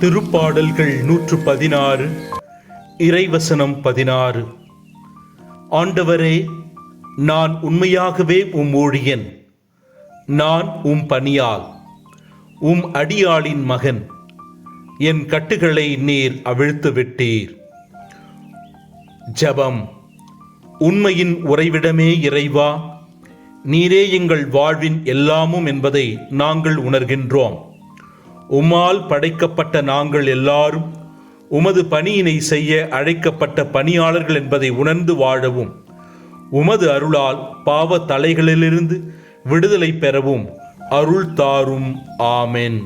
திருப்பாடல்கள் நூற்று பதினாறு இறைவசனம் பதினாறு. ஆண்டவரே நான் உண்மையாகவே உம் ஊழியன். நான் உம் பணியால் உம் அடியாளின் மகன். என் கட்டுகளை நீர் அவிழ்த்து விட்டீர். ஜெபம். உண்மையின் உறைவிடமே இறைவா. நீரே எங்கள் வாழ்வின் எல்லாமும் என்பதை நாங்கள் உணர்கின்றோம். உம்மால் படைக்கப்பட்ட நாங்கள் எல்லாரும் உமது பணியினை செய்ய அழைக்கப்பட்ட பணியாளர்கள் என்பதை உணர்ந்து வாழவும் உமது அருளால் பாவ தலைகளிலிருந்து விடுதலை பெறவும் அருள் தாரும். ஆமென்.